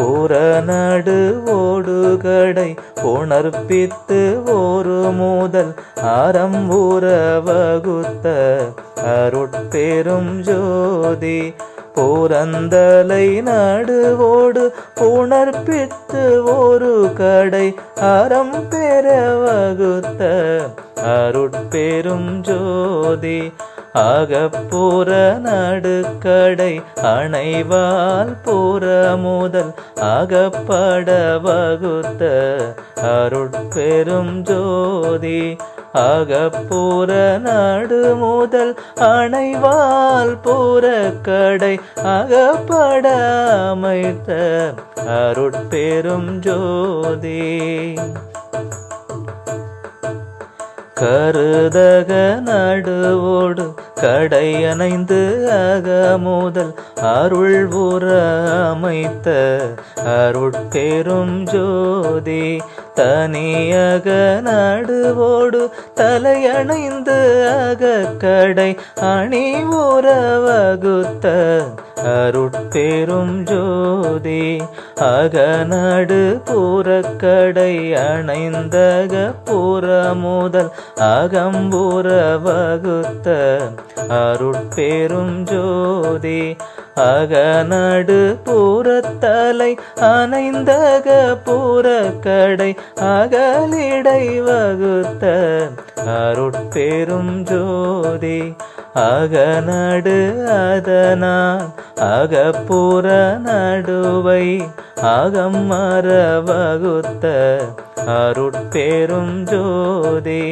புறநடு ஓடுகடை உணர்ப்பித்து ஒரு முதல் அறம் உற வகுத்த அருட்பெரும் ஜோதி. புறந்தலை நடுவோடு உணர்ப்பித்து ஒரு கடை அறம் பெற வகுத்த அருட்பெரும் ஜோதி. அகப்புற நடுக்கடை அணைவால் புற முதல் அகப்பட வகுத்த அருட்பெரும் ஜோதி. அகப்புற நாடு முதல் அணைவால் புறக்கடை அகப்பட அமைத்த அருட்பெரும் ஜோதி. கருதக நடுவோடு கடையணைந்து அகமோதல் அருள் உற அமைத்த அருட்பெரும் ஜோதி தனியக நடுவோடு தலையணைந்து அகக்கடை அணி உற வகுத்த அருட்பெரும் ஜோதி அகநடு பூரக்கடை அணைந்தக புற முதல் அகம்புற வகுத்த அருட்பெரும் ஜோதி அகநடு பூரத்தலை அணைந்தக பூரக்கடை அகலிடை வகுத்த அருட்பெரும் ஜோதி அகநடு அதனான் அகப்புற நடுவை அகம் மற வகுத்த அருட்பெரும் ஜோதி